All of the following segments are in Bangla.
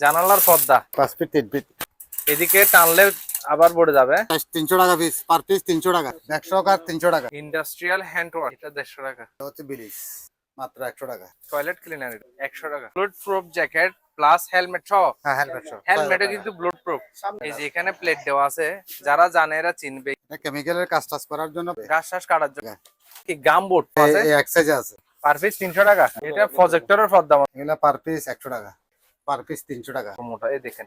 জানালার পর্দা। পাঁচ ফিট তিন ফিট। এদিকে টানলে আবার পড়ে যাবে। তিনশো টাকা পিস পার পিস তিনশো টাকা। একশো কার তিনশো টাকা। ইন্ডাস্ট্রিয়াল হ্যান্ড ওয়াশ এটা দেড়শো টাকা। হচ্ছে বিলিশ মাত্র একশো টাকা। টয়লেট ক্লিনার একশো টাকা। Blood proof jacket plus helmet সহ। হ্যাঁ হেলমেট হেলমেটও কিন্তু ব্লুড প্রুফ এই যে এখানে প্লেট দেওয়া আছে যারা জানে এরা চিনবে। কেমিক্যালের কাজ টাজ করার জন্য। ঘাস টাস কাটার জন্য। হ্যাঁ। কি গাম বোর্ড আছে? এক size আছে। পার পিস তিনশো টাকা। এটা প্রজেক্টরের পর্দা। এগুলা পার পিস একশো টাকা। পার পিস তিনশো টাকা। মোটা এই দেখেন।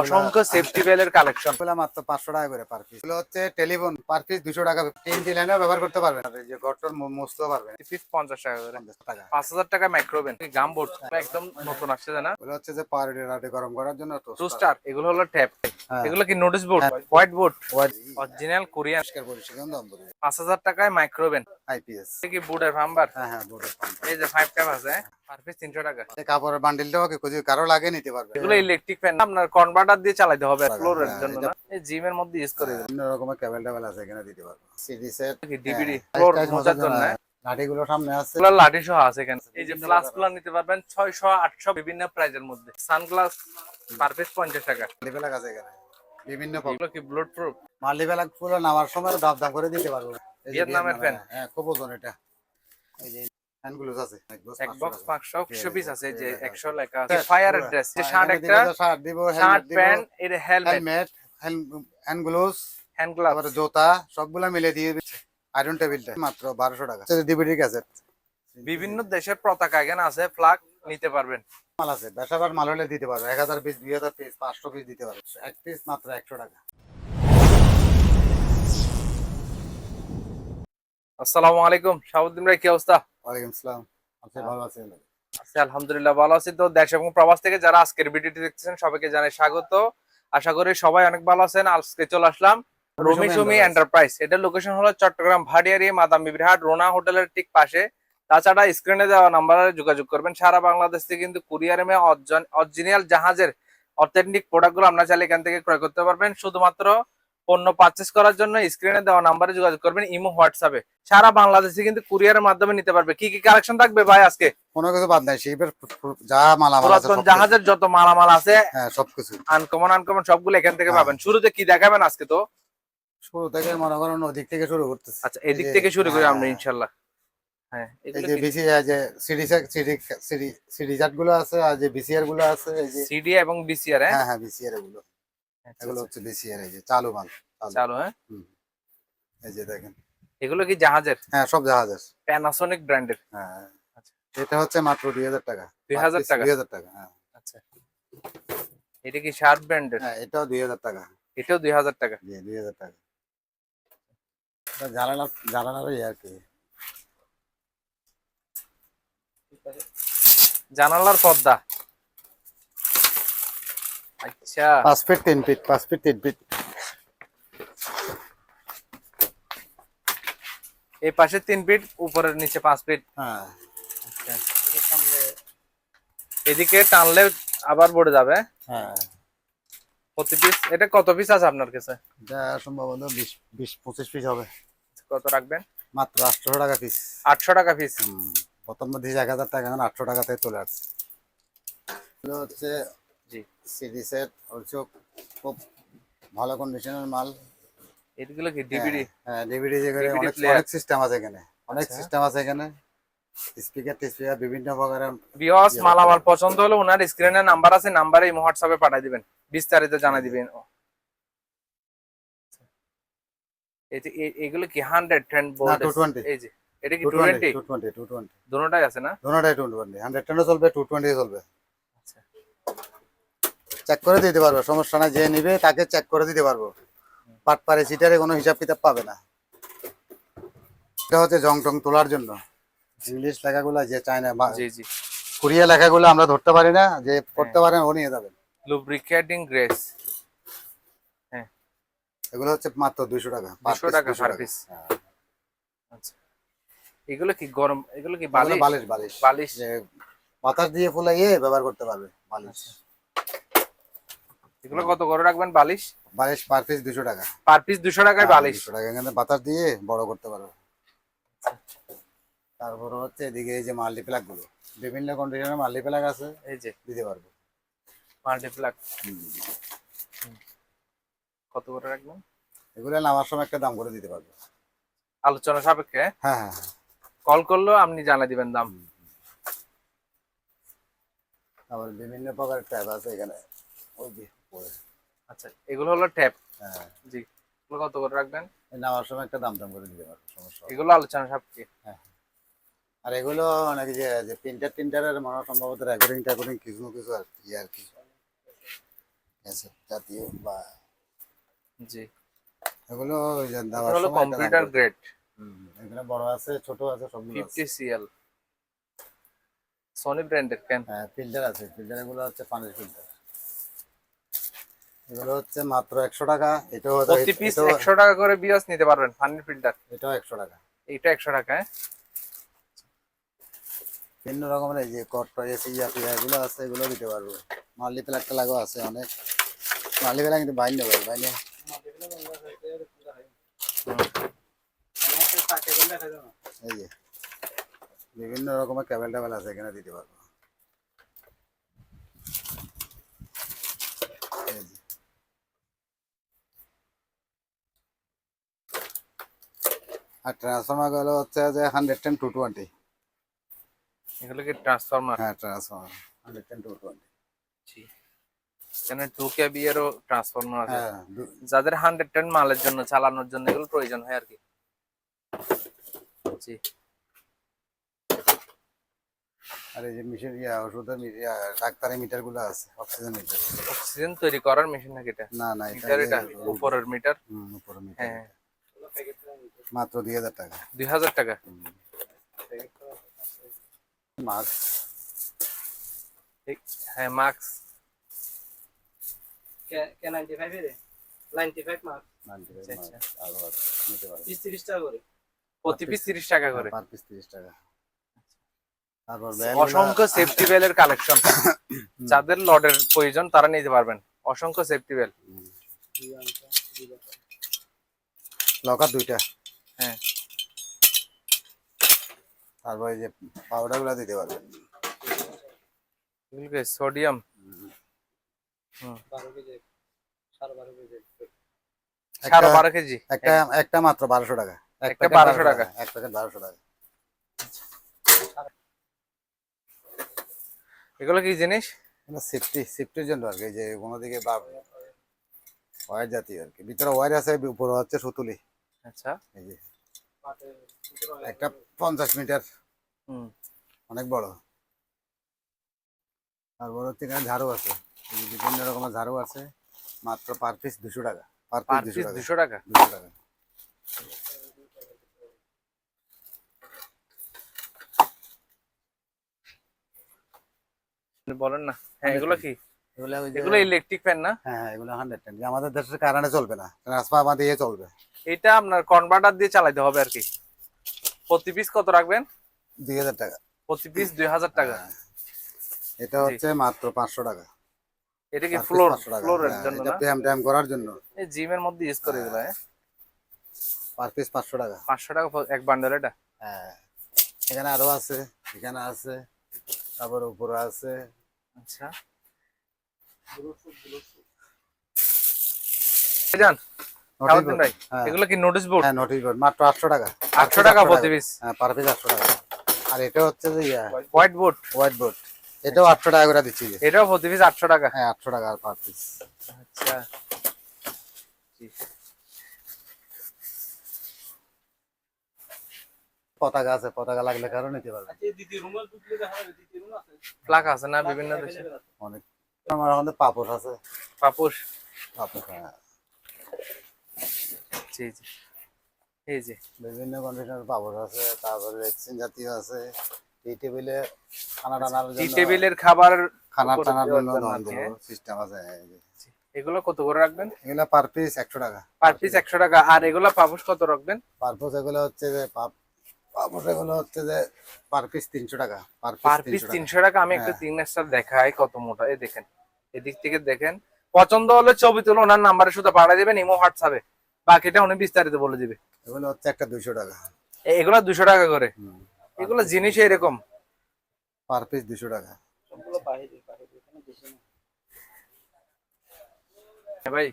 অসংখ্য সেফটি বেলের কালেকশন এগুলা মাত্র পাঁচশো টাকা করে পার পিস এগুলো হচ্ছে টেলিফোন পার পিস দুশো টাকা। তিন লাইনে ব্যবহার করতে পারবেন। যে গটর মুছতে পারবেন। পিস পঞ্চাশ টাকা করে। টাকা। পাঁচ হাজার টাকা মাইক্রোভেন গাম বোর্ড একদম নতুন আসছে জানা এগুলো হচ্ছে যে পাওয়ার রাতে গরম করার জন্য টু স্টার এগুলো হলো ট্যাপ। এগুলো কি notice board white board original Korean পাঁচ হাজার টাকায় মাইক্রোভেন আইপিএস কি বোর্ডের ফাম্বার হ্যাঁ হ্যাঁ বোর্ডের এই যে ফাইভ ট্যাপ আছে পার পিস তিনশো টাকা। কাপড়ের বান্ডিলটাও কি যদি কারও লাগে নিতে পারবে? এগুলো ইলেকট্রিক ফ্যান আপনার কনভার্টার দিয়ে চালাতে হবে ফ্লোরের হ্যাঁ, জন্য না? এই জিমের মধ্যে ইউজ করে অন্য রকমের কেবল টেবল আছে এখানে দিতে পারব। সিডি সেট ডিভিডি ফ্লোর মোচার জন্য লাঠিগুলো সামনে আছে। লাঠি সহ আছে এখানে। এই যে প্লাসগুলো নিতে পারবেন ছয়শো আটশো বিভিন্ন প্রাইজের মধ্যে। সানগ্লাস পার পিস পঞ্চাশ টাকা। আছে এখানে। বিভিন্ন এগুলো কি ব্লুড প্রুফ ফুলো নামার সময় দাম দাম করে দিতে পারব। ভিয়েতনামের ভিয়েতনামে, fan। হ্যাঁ খুব ওজন এটা। এই যে হ্যান্ডগুলো আছে। এক 500 বক্স টাকা। পাঁচশো একশো পিস আছে। যে হ্যাঁ, একশো লেখা আছে। ফায়ার ড্রেস হ্যাঁ, শার্ট দিব একটা যে শার্ট দিব শার্ট হেলমেট প্যান্ট এর helmet helmet hand gloves hand জুতা সবগুলা মিলে দিয়ে দিচ্ছে। আয়রন টেবিলটা মাত্র বারোশো টাকা। DVD cassette. বিভিন্ন দেশের পতাকা এখানে আছে ফ্লাগ নিতে পারবেন। মাল আছে বেসাবার মাল হলে দিতে পারবে। এক হাজার পিস দুই হাজার পিস পাঁচশো পিস দিতে পারবে। এক পিস মাত্র একশো টাকা। আসসালামু আলাইকুম। শাহাবুদ্দিন ভাই কি অবস্থা? ওয়ালাইকুম আসসালাম। আপনি ভালো আছেন? আছি আলহামদুলিল্লাহ ভালো আছি তো। দেশ এবং প্রবাস থেকে যারা আজকের ভিডিওটি দেখতেছেন সবাইকে জানাই স্বাগত। আশা করি সবাই অনেক ভালো আছেন। আজকে চলে আসলাম রমি সুমি এন্টারপ্রাইজ এটার লোকেশন হলো চট্টগ্রাম ভাটিয়ারি মাদাম বিবিরহাট রোনা হোটেলের ঠিক পাশে। তাছাড়া স্ক্রিনে দেওয়া নাম্বারে যোগাযোগ করবেন। সারা বাংলাদেশ থেকে কিন্তু কুরিয়ারে মে অরিজিনাল জাহাজের অথেন্টিক প্রোডাক্টগুলো আপনারা চাইলে এখান থেকে ক্রয় করতে পারবেন। শুধুমাত্র পণ্য পারচেস করার জন্য স্ক্রিনে দেওয়া নাম্বারে যোগাযোগ করবেন ইমো হোয়াটসঅ্যাপে সারা বাংলাদেশে কিন্তু কুরিয়ারের মাধ্যমে নিতে পারবে। কি কি কালেকশন থাকবে ভাই আজকে? কোনো কিছু বাদ নাই শিপের যা মালামাল আছে। জাহাজের যত মালামাল আছে হ্যাঁ সবকিছু। আনকমন আনকমন সবগুলো এখান থেকে হ্যাঁ। পাবেন। শুরুতে কি দেখাবেন আজকে তো? শুরু থেকে মনে করেন ওদিক থেকে শুরু করতেছি। আচ্ছা এদিক থেকে শুরু করি হ্যাঁ, আমরা হ্যাঁ। ইনশাল্লাহ হ্যাঁ এই যে বিসি যে সিডি সিডি সিডি সিডি জাটগুলো আছে আর যে বিসিআরগুলো আছে এই যে সিডি এবং বিসিআর হ্যাঁ? হ্যাঁ হ্যাঁ বিসিআর এগুলো। এগুলো। হচ্ছে বিসিআর এই যে চালু মাল চালু। চালু হ্যাঁ? এই যে দেখেন। এগুলো কি জাহাজের? হ্যাঁ সব জাহাজের। প্যানাসোনিক ব্র্যান্ডের হ্যাঁ আচ্ছা। এটা হচ্ছে মাত্র দুই হাজার টাকা। 2000 টাকা? দুই হাজার টাকা হ্যাঁ। আচ্ছা। এটা কি শার্ট ব্র্যান্ডের হ্যাঁ এটাও দুই হাজার টাকা। এটাও দুই হাজার টাকা? জি দুই হাজার টাকা। আর কি। জানালার পর্দা। আচ্ছা। পাঁচ ফিট তিন ফিট পাঁচ ফিট তিন ফিট। এই পাশে তিন ফিট উপরের নিচে পাঁচ ফিট। হ্যাঁ। এদিকে টানলে আবার পড়ে যাবে। হ্যাঁ। প্রতি পিস এটা কত পিস আছে আপনার কাছে? সম্ভবত বিশ বিশ পঁচিশ পিস হবে। কত রাখবেন? মাত্র আটশো টাকা পিস আটশো টাকা পিস প্রথম এক হাজার টাকা এখন আটশো টাকা থেকে চলে আসছে। এগুলো হচ্ছে জি। সিডি সেট হচ্ছে খুব ভালো কন্ডিশনের মাল। এগুলো কি ডিভিডি হ্যাঁ ডিভিডি যেখানে DVD অনেক অনেক সিস্টেম আছে এখানে। অনেক আচ্ছা। সিস্টেম আছে এখানে। স্পিকার টিস্পিকার বিভিন্ন প্রকারের। বিহস মালামাল পছন্দ হলে ওনার স্ক্রিনে নাম্বার আছে নাম্বারে এই হোয়াটসঅ্যাপে পাঠিয়ে দিবেন। বিস্তারিত জানা দিবেন। এই- এগুলো কি হান্ড্রেড টেন বোর্ড 220 এই যে এটা কি two two twenty twenty two twenty two twenty দুটাই আছে না? দুটাই টু টোয়েন্টি হান্ড্রেড চলবে টু টোয়েন্টি চলবে। আচ্ছা। চেক করে দিতে পারব সমস্যা নাই যে নিবে তাকে চেক করে দিতে পারব। পাট পারে সিটারে কোনো হিসাব কিতাব পাবে না। এটা হচ্ছে জং টং তোলার জন্য। ইংলিশ লেখাগুলো যে চায় না জি জি। কোরিয়া লেখাগুলো আমরা ধরতে পারি না যে পড়তে পারেন ও নিয়ে যাবেন। লুব্রিকেটিং গ্রেস হ্যাঁ এগুলো হচ্ছে মাত্র টাকা per 200 টাকা 200 per piece। আচ্ছা। এগুলো কি গরম এগুলো কি বালিশ? বালিশ বালিশ। বালিশ। বালিশ বাতাস দিয়ে ফুলাইয়ে ব্যবহার করতে পারবে বালিশ। আচ্ছা। এগুলো কত করে রাখবেন বালিশ? বালিশ পার পিস দুশো টাকা। পার পিস দুশো টাকায় বালিশ। 200 টাকা এখানে বাতাস দিয়ে বড় করতে পারবে। তারপর হচ্ছে এদিকে এই যে মাল্টিপ্লাকগুলো বিভিন্ন কন্ডিশনের মাল্টিপ্লাক আছে এই যে। দিতে পারবে। পারব মাল্টিপ্লাক কত করে রাখবেন এগুলো নামার সময় একটা দাম করে দিতে পারব। আলোচনা সাপেক্ষে? হ্যাঁ হ্যাঁ হ্যাঁ। কল করলেও আপনি জানা দিবেন দাম। আবার বিভিন্ন প্রকারের ট্যাব আছে এখানে। ওই যে। আচ্ছা এগুলো হলো ট্যাপ? হ্যাঁ। জি এগুলো কত করে রাখবেন? নামার সময় একটা দাম দাম করে দিতে পারব সমস্যা এগুলো আলোচনা সাপেক্ষে। আর এগুলো অনেক যে যে প্রিন্টার টিন্টারের মনে সম্ভবত রেকর্ডিং টেকর্ডিং কিছু কিছু আর কি আর কি। আছে জাতীয় বা জি। এগুলো ওই যে এটা হলো একটা কম্পিউটার গ্রেড এখানে বড় আছে ছোট আছে আছে। ফিফটি সিএল সনি ব্র্যান্ডের কেন হ্যাঁ ফিল্টার আছে। ফিল্টার এগুলো হচ্ছে পানির ফিল্টার এগুলো হচ্ছে মাত্র একশো টাকা। এটাও হয়তো- প্রতি পিস এটাও- একশো টাকা করে বিয়াস নিতে পারবেন পানির ফিল্টার এটাও একশো টাকা। এইটা একশো টাকা হ্যাঁ? ভিন্ন রকমের এই যে কট এসি ইয়া এগুলো আছে এগুলো দিতে পারব। মাল্লি প্লাগটা লাগো আছে অনেক। মাল্লি প্লাগ কিন্তু বাইন নেবে বাইনে এই যে বিভিন্ন রকমের কেবল টেবল আছে এখানে দিতে পারব। আর ট্রান্সফর্মারগুলো হচ্ছে যে হান্ড্রেড টেন টু টোয়েন্টি এগুলো কি ট্রান্সফরমার হ্যাঁ transformer hundred ten two twenty এখানে টু কেবিএরও ট্রান্সফরমার আছে। হ্যাঁ যাদের হান্ড্রেড টেন মালের জন্য চালানোর জন্য এগুলো প্রয়োজন হয় আর কি জি। আর এই যে মিশন ইয়া ওষুধের ডাক্তারের মিটারগুলো আছে অক্সিজেন মিটার অক্সিজেন তৈরি করার মেশিন নাকি এটা? না না এটা এটা? উপরের মিটার হুম, মিটার হ্যাঁ। মাত্র দুই হাজার টাকা। দুই হাজার টাকা? মাস্ক হ্যাঁ মাস্ক কে নাইনটি ফাইভ এর নাইনটি ফাইভ মার্ক আচ্ছা, আচ্ছা। আরও আছে, নিতে পারবে। তিরিশ তিরিশ টাকা করে? প্রতি পিস তিরিশ টাকা করে। পার পিস তিরিশ টাকা। তারপর অসংখ্য সেফটি বেলের কালেকশন যাদের লডের প্রয়োজন তারা নিতে পারবেন। অসংখ্য সেফটি বেল লকার দুইটা। হ্যাঁ। তারপর যে পাউডারগুলা দিতে পারবেন। সোডিয়াম বারো কেজি সাড়ে বারো কেজি সাড়ে বারো কেজি? একটা একটা মাত্র বারোশো টাকা। একটা 1200 টাকা। এক প্যাকেট বারোশো টাকা। এগুলো কি জিনিস? সেফটি সেফটির জন্য আর কি যে কোনো দিকে বা ওয়ার জাতীয় আর কি। ভিতরে ওয়ার আছে উপরে হচ্ছে সুতুলি। আচ্ছা। এই যে। একটা পঞ্চাশ মিটার। হুম। অনেক বড়। তারপর হচ্ছে এখানে ঝাড়ু আছে। বিভিন্ন রকমের ঝাড়ু আছে মাত্র পার পিস দুশো টাকা পার পিস দুশো টাকা দুশো টাকা? বলেন না হ্যাঁ এগুলো কি? এগুলো ওই যে- এগুলো ইলেকট্রিক ফ্যান না? হ্যাঁ হ্যাঁ, এগুলো হান্ড্রেড টেন আমাদের দেশের কারণে চলবে না ট্রান্সফার্মার দিয়ে চলবে। এটা আপনার কনভার্টার দিয়ে চালাতে হবে আর কি। প্রতি পিস কত রাখবেন? দুই হাজার টাকা। প্রতি পিস দুই হাজার টাকা। হ্যাঁ। এটা হচ্ছে মাত্র পাঁচশো টাকা। এটা কি ফ্লোর ফ্লোরের হ্যাঁ, জন্য না? ট্যাম করার জন্য। এই জিমের মধ্যে ইউজ করে এগুলো হ্যাঁ? পার পিস পাঁচশো টাকা। পাঁচশো টাকা এক বান্ডেল এটা? হ্যাঁ। এখানে আরও আছে এখানে আছে তারপর উপরে আছে। আচ্ছা। বোর্ড। হ্যাঁ। এগুলো কি নোটিশ বোর্ড হ্যাঁ নোটিশ বোর্ড মাত্র আটশো টাকা। আটশো টাকা প্রতি পিস হ্যাঁ পার পিস আটশো টাকা। আর এটা হচ্ছে যে হোয়াইট বোর্ড হোয়াইট বোর্ড এটাও আটশো টাকা করে দিচ্ছি যে। এটাও প্রতি পিস আটশো টাকা? হ্যাঁ আটশো টাকা পার পিস আচ্ছা। পতাকা আছে পতাকা লাগলে কারও নিতে পারবে। আচ্ছা প্লাক আছে না বিভিন্ন দেশে? অনেক। আমার পাপোশ আছে। পাপুস পাপোশ হ্যাঁ। জি জি। এই যে। বিভিন্ন কন্ডিশনের পাপোশ আছে তারপরে রেক্সিন জাতীয় আছে। টি টেবিলে খানা টানার টি টেবিলের খাবার খানা টানার জন্য জন্য আর কি? সিস্টেম আছে এগুলো কত করে রাখবেন? এগুলো পার পিস একশো টাকা। পার পিস একশো টাকা। আর এগুলো পাপুস কত রাখবেন? পারপোস এগুলো হচ্ছে যে পাপ- পাপোস এগুলো হচ্ছে যে পার পিস তিনশো টাকা। পার পিস পিস তিনশো টাকা। আমি একটা হ্যাঁ। তিন স্টার দেখাই কত মোটা। এই দেখেন এদিক থেকে দেখেন। পছন্দ হলে ছবি তুলে ওনার নাম্বারে শুধু পাঠিয়ে দেবেন ইমো হোয়াটসঅ্যাপে বাকিটা উনি বিস্তারিত বলে দিবে। এগুলো হচ্ছে একটা দুইশো টাকা। এ- এগুলো দুশো টাকা করে। এগুলো জিনিস এরকম। পার পিস দুশো টাকা। সবগুলো বাইরে বাইরে এখানে বেশি হ্যাঁ ভাই।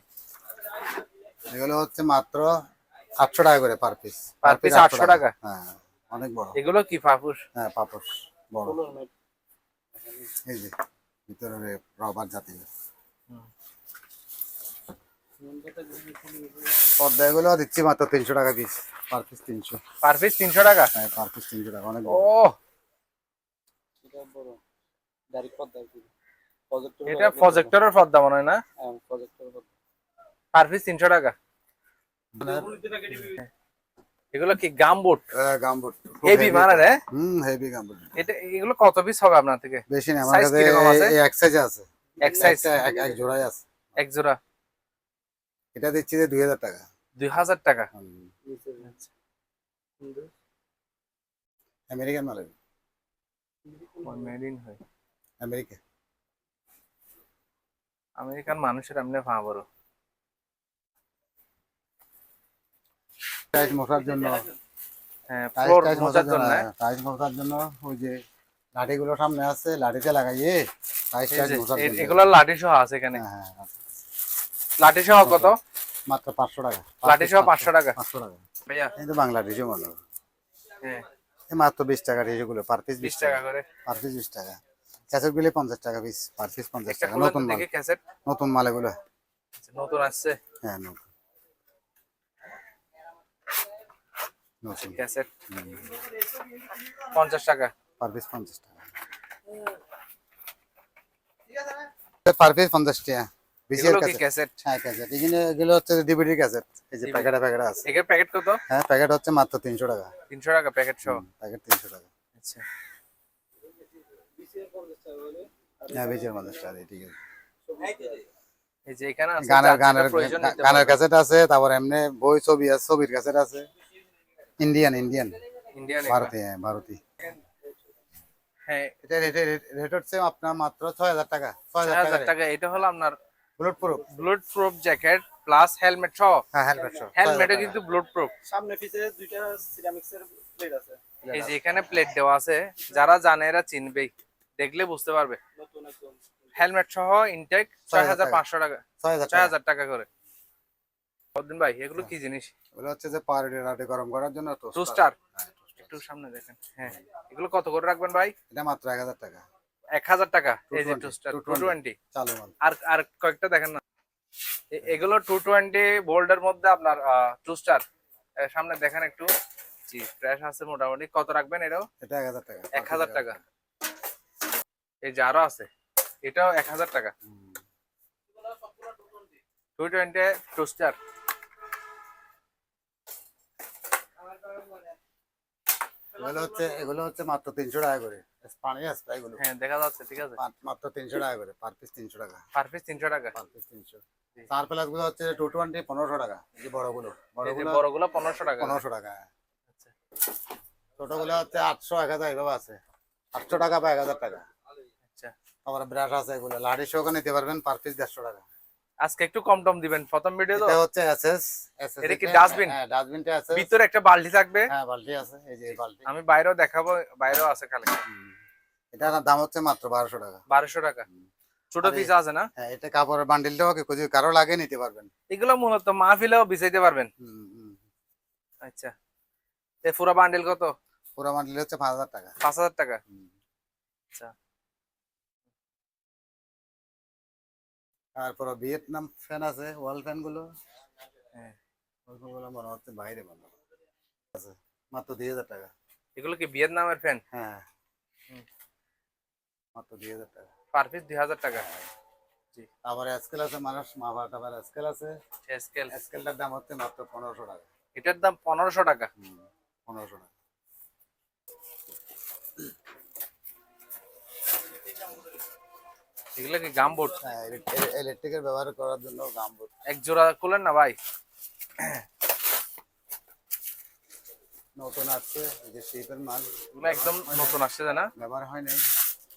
এগুলো হচ্ছে মাত্র আটশো টাকা করে পার পিস। Per piece 800 টাকা? হ্যাঁ অনেক বড়। এগুলো কি পাপুস? হ্যাঁ পাপস বড়। এই যে ভিতরে রবার জাতীয় পর্দা এগুলো দিচ্ছি মাত্র তিনশো টাকা পিস পার পিস তিনশো। পার পিস তিনশো টাকা? হ্যাঁ পার পিস তিনশো টাকা অনেক ও এটা। প্রজেক্টরের পর্দা মনে হয় না? হ্যাঁ, projector পর্দা। পার পিস তিনশো টাকা? এগুলো কি গামবুট? হ্যাঁ, গামবুট। Heavy heavy। মানে রে হুম হেভি গামবুট। এটা এগুলো কত পিস হবে আপনার থেকে? বেশি না আমার কাছে এক সাইজ আছে। এক সাইজ এক এক জোড়াই আছে। এক জোড়া। এটা দিচ্ছি যে দুই হাজার টাকা। দুই হাজার টাকা? হুম, আমেরিকান মাল হয়। আমেরিকা। আমেরিকান মানুষের এমনি ফা বড়। মশার জন্য। হ্যাঁ টাইস ফ্লোর মশার জন্য। জন্য মশার জন্য ওই যে লাঠিগুলো সামনে আছে লাঠিতে লাগাইয়ে মশার এগুলো লাঠি সহ আছে এখানে। হ্যাঁ হ্যাঁ আছে। লাঠি সহ কত? মাত্র পাঁচশো টাকা। লাঠি সহ পাঁচশো টাকা। পাঁচশো টাকা। ভাইয়া? এই বাংলা টিসু মাল হ্যাঁ। মাত্র বিশ টাকা টিসু গুলো পার পিস বিশ টাকা করে। পার পিস বিশ টাকা। ক্যাসেট গুলি পঞ্চাশ টাকা পিস পার পিস পঞ্চাশ একটা টাকা। নতুন মাল। ক্যাসেট। নতুন মাল এগুলো নতুন আসছে। হ্যাঁ নতুন। নতুন। ক্যাসেট। টাকা। পার পিস পঞ্চাশ টাকা। পার পিস পঞ্চাশ টাকা। বিসিআর ক্যাসেট ক্যাসেট হ্যাঁ ক্যাসেট এখানে এগুলো হচ্ছে ডিভিডি ক্যাসেট এই যে প্যাকেটে প্যাকেটে আছে। এটার প্যাকেট কত? হ্যাঁ প্যাকেট হচ্ছে মাত্র তিনশো টাকা। তিনশো টাকা প্যাকেট সহ? প্যাকেট তিনশো টাকা। আচ্ছা। হ্যাঁ বিসিআর পঞ্চাশ টাকা ঠিক আছে। এই যে এখানে আছে গানের গানের গানের ক্যাসেট আছে তারপর এমনি বই ছবি আছে ছবির ক্যাসেট আছে। ইন্ডিয়ান ইন্ডিয়ান ইন্ডিয়ান ভারতী হ্যাঁ ভারতী। হ্যাঁ। এটা রেট হচ্ছে আপনার মাত্র ছয় হাজার টাকা। ছয় ছয় হাজার হাজার টাকা টাকা এটা হলো আপনার proof blood proof jacket plus helmet সহ? হ্যাঁ হেলমেট সহ। হেলমেটও কিন্তু ব্লুড প্রুফ সামনে পিছে দুইটা সিরামিক্সের প্লেট আছে। এই যে এখানে প্লেট দেওয়া আছে যারা জানে এরা চিনবেই দেখলে বুঝতে পারবে। হেলমেট সহ ইনটেক ছয় হাজার পাঁচশো টাকা। ছয় হাজার টাকা। করে। বদিন ভাই এগুলো কি জিনিস? ওগুলো হচ্ছে যে পাউরুটি রাতে গরম করার জন্য টু toaster। স্টার হ্যাঁ। একটু সামনে দেখেন। হ্যাঁ। এগুলো কত করে রাখবেন ভাই? এটা মাত্র এক হাজার টাকা। এক হাজার টাকা এই যে 220, টু 220 টোয়েন্টি আর আর কয়েকটা দেখেন না। এগুলো টু টোয়েন্টি বোল্ডের মধ্যে আপনার টু স্টার সামনে দেখেন একটু। জি ফ্রেশ আছে মোটামুটি। কত রাখবেন এটাও? এটা এক হাজার টাকা। এক হাজার টাকা। এই যে আরও আছে। এটাও এক হাজার টাকা। টু টোয়েন্টি টু স্টার এগুলো হচ্ছে এগুলো হচ্ছে মাত্র তিনশো টাকা করে। পানি আসবে এগুলো হ্যাঁ দেখা যাচ্ছে ঠিক আছে। মাত্র তিনশো টাকা করে পার পিস তিনশো টাকা। পার পিস তিনশো টাকা। পার পিস তিনশো। চার প্লাসগুলো হচ্ছে টু টোয়েন্টি পনেরোশো টাকা এই যে বড়গুলো। এই যে বড়গুলো বড়গুলো পনেরোশো টাকা। পনেরোশো টাকা। আচ্ছা। ছোটগুলো হচ্ছে আটশো এক এভাবে আছে। আটশো টাকা বা এক হাজার টাকা। আচ্ছা। তারপর ব্রাশ আছে এগুলো। লাঠি সহ নিতে পারবেন পার পিস দেড়শো টাকা। আজকে একটু কম টম দিবেন প্রথম ভিডিও তো? এটা হচ্ছে এসএস এটা কি dustbin? হ্যাঁ ডাস্টবিনটা আছে ভিতরে একটা বালতি থাকবে? হ্যাঁ বালতি আছে এই যে বালতি। আমি বাইরেও দেখাবো বাইরেও আছে কালেকশন এটার দাম হচ্ছে মাত্র বারোশো টাকা। বারোশো টাকা। ছোট পিস আছে না? হ্যাঁ এটা কাপড়ের বান্ডিলটাও যদি কারও লাগে নিতে পারবেন। এগুলো মূলত মাহফিলেও বিছাইতে পারবেন। আচ্ছা। এ পুরো বান্ডেল কত? পুরো বান্ডিল হচ্ছে পাঁচ হাজার টাকা। পাঁচ হাজার টাকা। আচ্ছা। তারপর ভিয়েতনাম ফ্যান আছে ওয়াল ফ্যানগুলো। হ্যাঁ। ওগুলো মনে হচ্ছে বাইরে ভালো আছে মাত্র দুই হাজার টাকা। এগুলো কি ভিয়েতনামের ফ্যান হ্যাঁ। মাত্র দুই হাজার টাকা। পার পিস দুই হাজার টাকা। জি। তারপরে স্কেল আছে মানুষ মাভার টাভার স্কেল আছে। স্কেল স্কেলটার দাম হচ্ছে মাত্র পনেরোশো টাকা। এটার দাম পনেরোশো টাকা। পনেরোশো টাকা। এগুলো কি গামবোট হ্যাঁ ইলেকট্রিকের ব্যবহার করার জন্য গামবুট এক জোড়া খুলেন না ভাই। নতুন আছে এই যে শিপের মাল। এগুলো একদম নতুন আসছে না? ব্যবহার হয় নাই।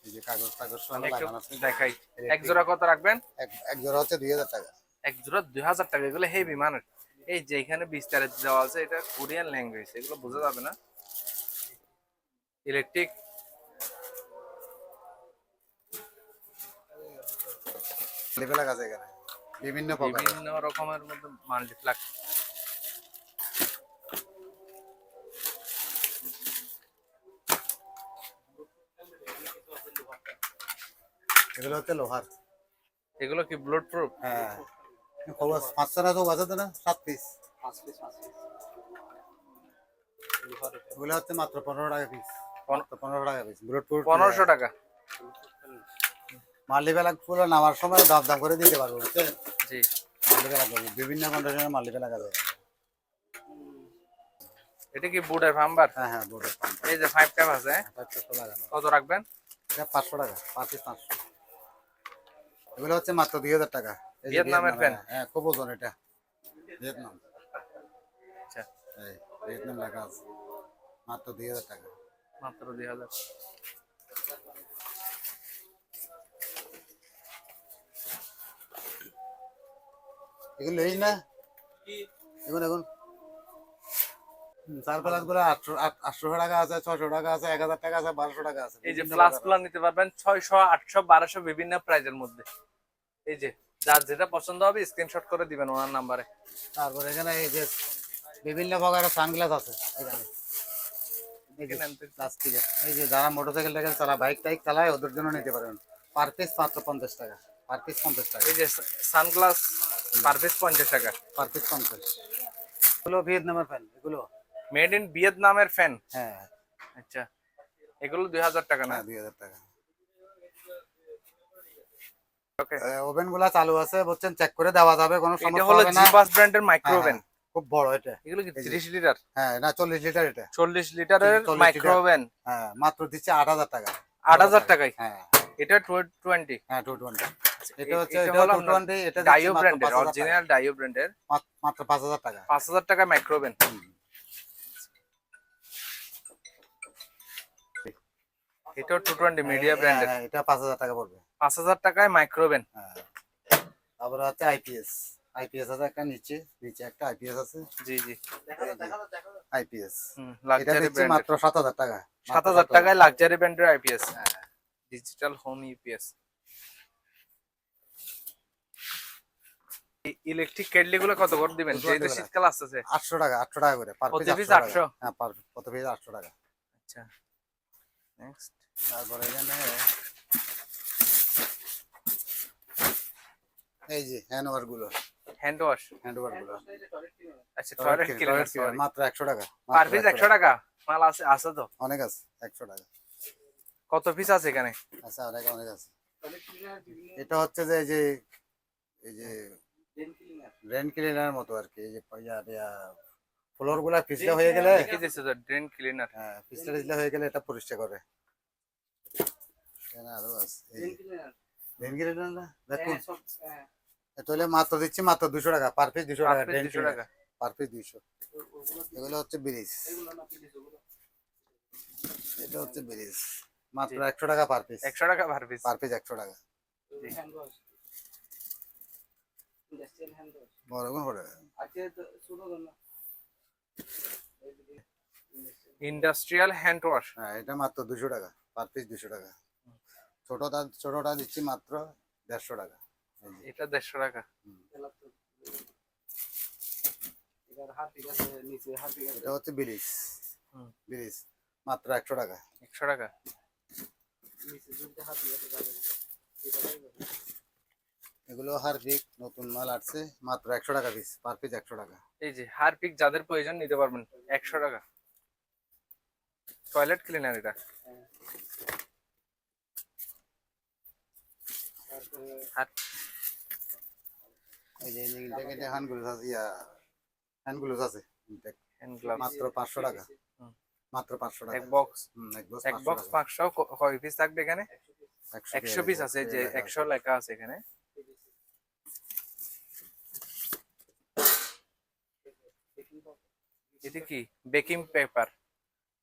এই যে কাগজ টাগজ সব লাগানো আছে। দেখাই। এক জোড়া কত রাখবেন? এক এক জোড়া হচ্ছে দুই হাজার টাকা। এক জোড়া দুই হাজার টাকা এগুলো হেভি মানের। এই যে এখানে বিস্তারিত দেওয়া আছে এটা কোরিয়ান ল্যাঙ্গুয়েজ এগুলো বোঝা যাবে না। ইলেকট্রিক আছে এখানে। বিভিন্ন বিভিন্ন রকমের মধ্যে মাল্টিপ্লাক এগুলো হচ্ছে লোহার। এগুলো কি ব্লড প্রুফ হ্যাঁ। খবর পাঁচশো না তো বাজাতে না? সাত পিস পাঁচ পিস পাঁচ পিস এগুলো হচ্ছে মাত্র পনেরো টাকা পিস পন- পনেরো টাকা পিস পনেরোশো টাকা? নামার সময় দাম দাম করে দিতে পারব বুঝছেন? জি। বিভিন্ন এটা কি বুটের ফাম্বার? হ্যাঁ হ্যাঁ এই যে ফাইভ ট্যাপ আছে লাগানো কত রাখবেন? এটা পাঁচশো টাকা পাঁচ পিস পাঁচশো। এগুলো হচ্ছে মাত্র দুই হাজার টাকা। ভিয়েতনামের ভিয়েতনাম, হ্যাঁ খুব ওজন এটা। ভিয়েতনাম। আচ্ছা। ভিয়েতনাম লেখা আছে। মাত্র দুই হাজার টাকা। মাত্র দুই হাজার। এগুলো এই না? এখন এখন চার প্লাসগুলো আটশো আট- আটশো টাকা আছে ছশো টাকা আছে এক হাজার টাকা আছে বারোশো টাকা আছে। এই যে বিভিন্ন প্লাসগুলো নিতে পারবেন ছয়শো আটশো বারোশো বিভিন্ন প্রাইজের মধ্যে। এই যে যার যেটা পছন্দ হবে স্ক্রিনশট করে দিবেন ওনার নাম্বারে তারপরে এখানে এই যে বিভিন্ন প্রকারের সানগ্লাস আছে এখানে। এই যে যারা মোটরসাইকেল টাইকেল চালায় বাইক টাইক চালায় ওদের জন্য নিতে পারবেন পার পিস মাত্র পঞ্চাশ টাকা। পার পিস পঞ্চাশ টাকা। এই যে সানগ্লাস পার পিস পঞ্চাশ টাকা। পার পিস পঞ্চাশ। এগুলো ভিয়েতনামের ফ্যান এগুলো। মেড ইন ভিয়েতনামের ফ্যান হ্যাঁ। আচ্ছা। এগুলো দুই হাজার টাকা না? হ্যাঁ দুই হাজার টাকা। ওভেনগুলা চালু আছে বলছেন চেক করে দেওয়া যাবে কোনো এটা সমস্যা হবে না। জিপাস ব্র্যান্ডের মাইক্রো হ্যাঁ, ওভেন হ্যাঁ, খুব বড় এটা। এগুলো কি এই যে। তিরিশ লিটার? হ্যাঁ না চল্লিশ লিটার এটা। চল্লিশ লিটারের মাইক্রো ওভেন হ্যাঁ মাত্র দিচ্ছে আট হাজার টাকা। আট হাজার টাকায়? হ্যাঁ। এটা টোয়েন্টি। হ্যাঁ টু টোয়েন্টি। এটা হচ্ছে এটা এটা হলো টু টোয়েন্টি এটা ডাইও ব্র্যান্ডের অরিজিনাল ডাইও ব্র্যান্ডের মাত- মাত্র পাঁচ হাজার টাকা। পাঁচ হাজার টাকা মাইক্রো ওভেন এটাও টু টোয়েন্টি মিডিয়া ব্র্যান্ডের হ্যাঁ, এটা পাঁচ হাজার টাকা পড়বে। পাঁচ হাজার টাকায় মাইক্রো ওভেন হ্যাঁ। তারপরে হচ্ছে আইপিএস আইপিএস আছে একটা নিচে নিচে একটা আইপিএস আছে। জি জি। আইপিএস মাত্র সাত হাজার টাকা সাত হাজার টাকায় লাক্সারি ব্র্যান্ডের IPS digital home UPS electric kettle গুলো কত করে দিবেন? যেহেতু শীতকাল আসতেছে। আটশো টাকা আটশো টাকা করে। পার পিস আটশো 800? হ্যাঁ পার প্রতি পিস আটশো টাকা। আচ্ছা। নেক্সট তারপরে এখানে এই যে হ্যান্ড ওয়ারগুলো। হ্যান্ড ওয়াশ হ্যান্ড ওয়ারগুলো। আচ্ছা টয়লেট ক্লিনার মাত্র একশো টাকা পার পিস একশো টাকা? মাল আছে আছে তো? অনেক আছে একশো টাকা। কত পিস আছে এখানে? আচ্ছা অনেক অনেক আছে। এটা হচ্ছে যে এই যে এই যে রেন ক্লিনার মতো আর কি এই যে ফ্লোরগুলা পিছলে হয়ে গেলে তো ড্রেন ক্লিনার হ্যাঁ পিছলে পিছলে হয়ে গেলে এটা পরিষ্কার করে। এখানে আরও আছে এই যে। রেন ক্লিনার না? দেখুন। এটা হলে মাত্র দিচ্ছি মাত্র দুশো টাকা। পার পিস দুশো টাকা দুশো টাকা। পার পিস দুইশো এগুলো হচ্ছে ব্রিজ এটা হচ্ছে ব্রিজ মাত্র একশো টাকা পার পিস একশো টাকা পার পিস পার পিস একশো টাকা। বড় কোন পড়ে ইন্ডাস্ট্রিয়াল হ্যান্ড ওয়াশ হ্যাঁ এটা মাত্র দুশো টাকা। পার পিস দুশো টাকা। ছোটটা ছোটটা দিচ্ছি মাত্র দেড়শো টাকা। এটা দেড়শো টাকা। এটা হচ্ছে হুম। ব্রিজ মাত্র একশো টাকা। একশো টাকা। এগুলো হারপিক নতুন মাল আসছে মাত্র একশো টাকা পিস পার পিস একশো টাকা। এই যে হারপিক যাদের প্রয়োজন নিতে পারবেন একশো টাকা। টয়লেট ক্লিনার এটা। আর এই যে ইনটেক হ্যান্ড গ্লোভস আছে ইয়া হ্যান্ড গ্লোভস আছে ইনটেক হ্যান্ড গ্লাভস মাত্র পাঁচশো টাকা। মাত্র পাঁচশো টাকা। এক বক্স এক বক্স কয় পিস থাকবে এখানে? একশো পিস আছে যে একশো লেখা আছে এখানে। এটা কি? বেকিং পেপার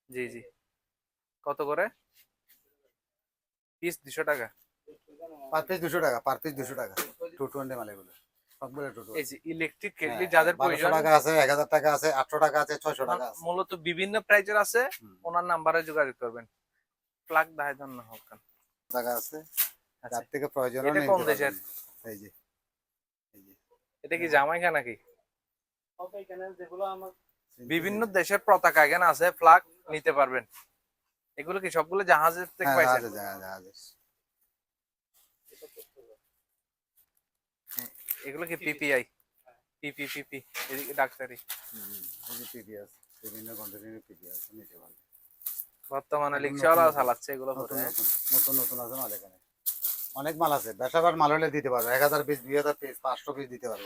জি জি। কত করে? পিস দুশো টাকা। পার পিস দুশো টাকা পার পিস দুশো টাকা। টু টোয়েন্টি মাল এগুলো টু এই যে ইলেকট্রিক কেটলি যাদের প্রয়োজন টাকা আছে টাকা আছে টাকা আছে ছয়শো টাকা আছে। মূলত বিভিন্ন প্রাইজের আছে ওনার নাম্বারে যোগাযোগ করবেন। প্লাগ দায় জন্য হোক টাকা আছে আচ্ছা। যার থেকে প্রয়োজন এটা দেশের? এই যে এটা কি জামাইকা নাকি? বিভিন্ন দেশের পতাকা এখানে আছে ফ্লাগ নিতে পারবেন। এগুলো কি সবগুলো জাহাজের থেকে হ্যাঁ, পাইছেন? জাহাজে, জাহাজে, জাহাজে। এগুলো কি পিপিআই পিপি পিপি এদিকে ডাক্তারি। যে PPS, বিভিন্ন কোম্পানির পিপিএস নিতে পারবে বর্তমানে রিক্সাওয়ালা চালাচ্ছে এগুলো নতুন নতুন আছে মাল এখানে। অনেক মাল আছে বেসাবার মাল হলে দিতে পারব। এক হাজার পিস দুই হাজার পিস পাঁচশো পিস দিতে পারব।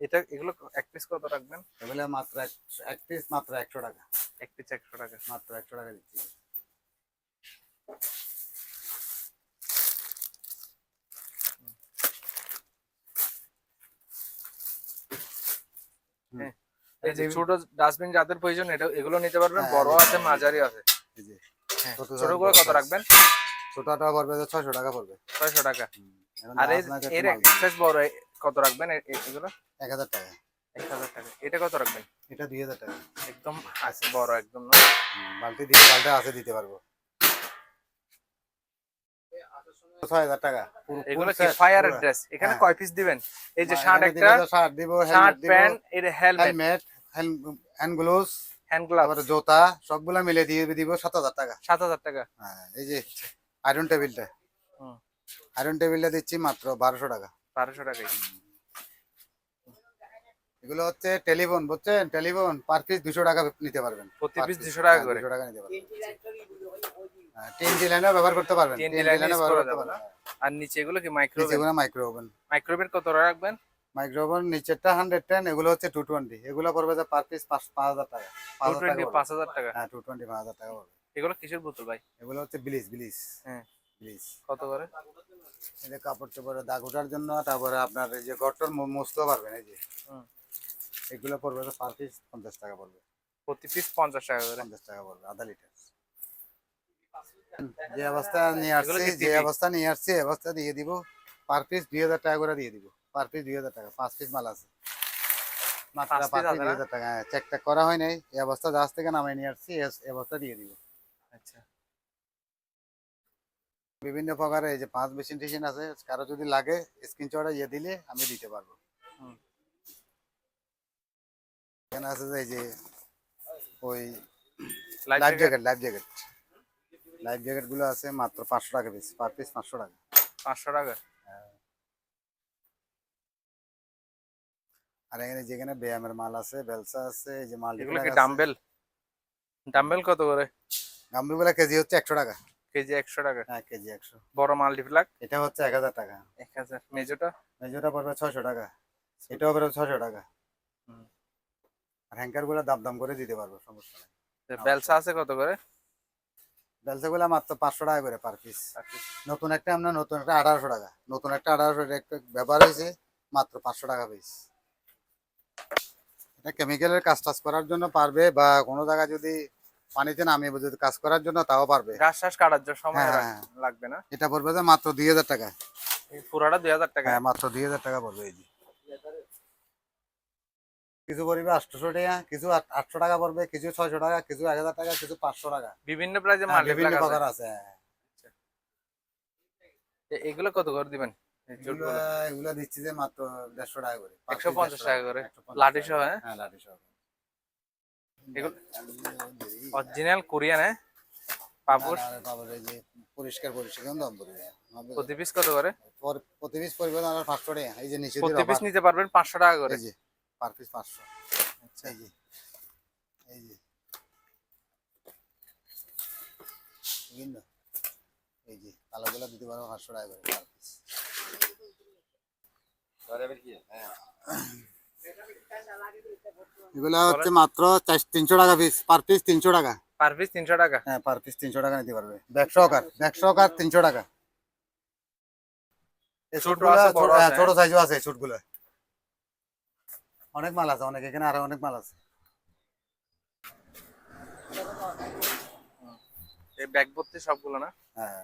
এটা এগুলো এক পিস কত রাখবেন? এগুলো মাত্র এক- এক পিস মাত্র একশো টাকা। এক পিস একশো টাকা। মাত্র একশো টাকা দিচ্ছি। এই যে ছোট ডাস্টবিন যাদের প্রয়োজন এটা এগুলো নিতে পারবেন। হ্যাঁ, বড় আছে মাঝারি আছে। হ্যাঁ, ছোট ছোটগুলো কত রাখবেন? ছোটটা পড়বে ছয়শো টাকা পড়বে। ছয়শো টাকা। আর এর। এক্সেস বড় কত রাখবেন এগুলো? এক হাজার টাকা। এক হাজার টাকা। এটা কত রাখবেন? এটা দুই হাজার টাকা। একদম আছে বড় একদম না? বালতি দিতে বালতি আছে দিতে পারব। ছয় হাজার টাকা। এগুলো কি ফায়ার ড্রেস এখানে। কয় পিস দিবেন? এই যে শার্ট একটা শার্ট দিব শার্ট প্যান্ট এর helmet helmet hand gloves hand gloves জুতা সবগুলা মিলে দিয়ে দিব সাত হাজার টাকা। সাত হাজার টাকা। হ্যাঁ এই যে আয়রন টেবিলটা হুম। আয়রন টেবিলটা দিচ্ছি মাত্র বারোশো টাকা। বারোশো টাকায়। এগুলো হচ্ছে টেলিফোন বুঝছেন? টেলিফোন পার পিস দুশো টাকা নিতে পারবেন। প্রতি পিস দুশো টাকা হ্যাঁ, করে। 200 টাকা নিতে পারবেন। হ্যাঁ, TNT লাইনেও ব্যবহার করতে পারবেন। লাইনে লাইনেও ব্যবহার করতে পারবেন। আর নিচে এগুলো কি মাইক্রোওভেন নিচেগুলো মাইক্রো ওভেন মাইক্রোওভেন কত রাখবেন? মাইক্রো ওভেন নিচেরটা হান্ড্রেড টেন এগুলো হচ্ছে টু টোয়েন্টি এগুলো পড়বে যে পার পিস পাঁচ পাঁচ হাজার টাকা। পাঁচ টু হাজার টাকা। হ্যাঁ টু টোয়েন্টি পাঁচ হাজার টাকা পড়বে। এগুলো কিসের বোতল ভাই? এগুলো হচ্ছে ব্লিচ ব্লিচ হ্যাঁ। ব্লিচ কত করে? এই কাপড় চোপড়ে দাগ ওঠার জন্য তারপরে আপনার এই যে ঘরটর মুছতেও পারবেন এই যে। হুম। এগুলো পড়বে পার পিস পঞ্চাশ টাকা পড়বে। প্রতি পিস পঞ্চাশ টাকা করে। পঞ্চাশ টাকা পড়বে আধা লিটার যে অবস্থা নিয়ে আসছি যে অবস্থা নিয়ে আসছি অবস্থা দিয়ে দিব। পার পিস দুই হাজার টাকা করে দিয়ে দিব। পার পিস দুই হাজার টাকা পাঁচ পিস মাল আছে। মাত্র পাঁচ পিস দুই হাজার টাকা হ্যাঁ চেক টেক করা হয় নাই। এই অবস্থা জাহাজ থেকে নামাই নিয়ে আসছি এই এই অবস্থা দিয়ে দিব। আচ্ছা। বিভিন্ন প্রকারের এই যে পাঁচ মেশিন টেশিন আছে কারও যদি লাগে স্ক্রিনশট ইয়ে দিলে আমি দিতে পারব। এখানে আছে যে ওই life jacket life jacket life জ্যাকেটগুলো আছে মাত্র পাঁচশো টাকা পিস পার পিস পাঁচশো টাকা। পাঁচশো টাকা? আর এখানে যেখানে ব্যায়ামের মাল আছে বেলসা আছে এই যে মাল এগুলো কি ডাম্বেল ডাম্বেল কত করে? গাম্বুগুলা কেজি হচ্ছে একশো টাকা। কেজি একশো টাকা। হ্যাঁ কেজি একশো। বড় মাল্টিপ্লাক এটা হচ্ছে এক হাজার টাকা। এক হাজার। মেজোটা? মেজোটা পড়বে ছয়শো টাকা। এটাও পড়বে ছয়শো টাকা। আর হ্যাঙ্কারগুলা দাম দাম করে দিতে পারব সমস্যা নেই। বেলসা আছে কত করে? বেলসা গুলা মাত্র পাঁচশো টাকা করে পার পিস নতুন একটা আমরা নতুন একটা আঠারোশো টাকা। নতুন একটা আঠারোশো একটা ব্যবহার হয়েছে মাত্র পাঁচশো টাকা পিস এটা কেমিক্যালের কাজ টাজ করার জন্য পারবে বা কোনো জায়গায় যদি পানিতে নামিয়ে যদি কাজ করার জন্য তাও পারবে। ঘাস টাস কাটার জন্য সময় হ্যাঁ, লাগ-। লাগবে না? এটা পড়বে মাত্র দুই হাজার টাকা পুরাটা দুই হাজার টাকা হ্যাঁ মাত্র দুই হাজার টাকা পড়বে এই যে। কিছু পড়বে আটশোশো টাকা কিছু আটশো টাকা পড়বে কিছু ছয়শো টাকা কিছু এক হাজার টাকা কিছু পাঁচশো টাকা। বিভিন্ন প্রাইজে হ্যাঁ, বিভিন্ন আছে। প্রকার আছে হ্যাঁ। এগুলো কত করে দিবেন? এগুলো দিচ্ছি যে মাত্র দেড়শো টাকা করে। একশো পঞ্চাশ টাকা করে। লাঠি সহ, হ্যাঁ? লাঠি সহ। এগুলো অরিজিনাল কোরিয়ান হ্যাঁ? পাপড়? আর এই যে পরিষ্কার পরিষ্কার দম পড়বে প্রতি পিস কত করে? প্রতি পিস না পাঁচশো টাকা। এই যে নিচে দিয়ে প্রতি পিস নিতে পারবেন পাঁচশো টাকা করে। পার পিস পাঁচশো। আচ্ছা এই যে এই যে। বুঝলেন না? এই যে কালোগুলো দিতে পারব পাঁচশো টাকা করে পার পিস এগুলো হচ্ছে মাত্র চার- তিনশো টাকা পিস পার পিস তিনশো টাকা। পার পিস তিনশো টাকা? হ্যাঁ পার পিস তিনশো টাকা নিতে পারবে। ব্যাগ সহকার ব্যাগ সহকার তিনশো টাকা। এই ছোট ছোটগুলো আছে, বড় ছোট- হ্যাঁ, আছে, ছোট সাইজও আছে এই ছোটগুলো অনেক মাল আছে অনেক এখানে আরও অনেক মাল আছে। এই ব্যাগ ভর্তি সবগুলো না? হ্যাঁ।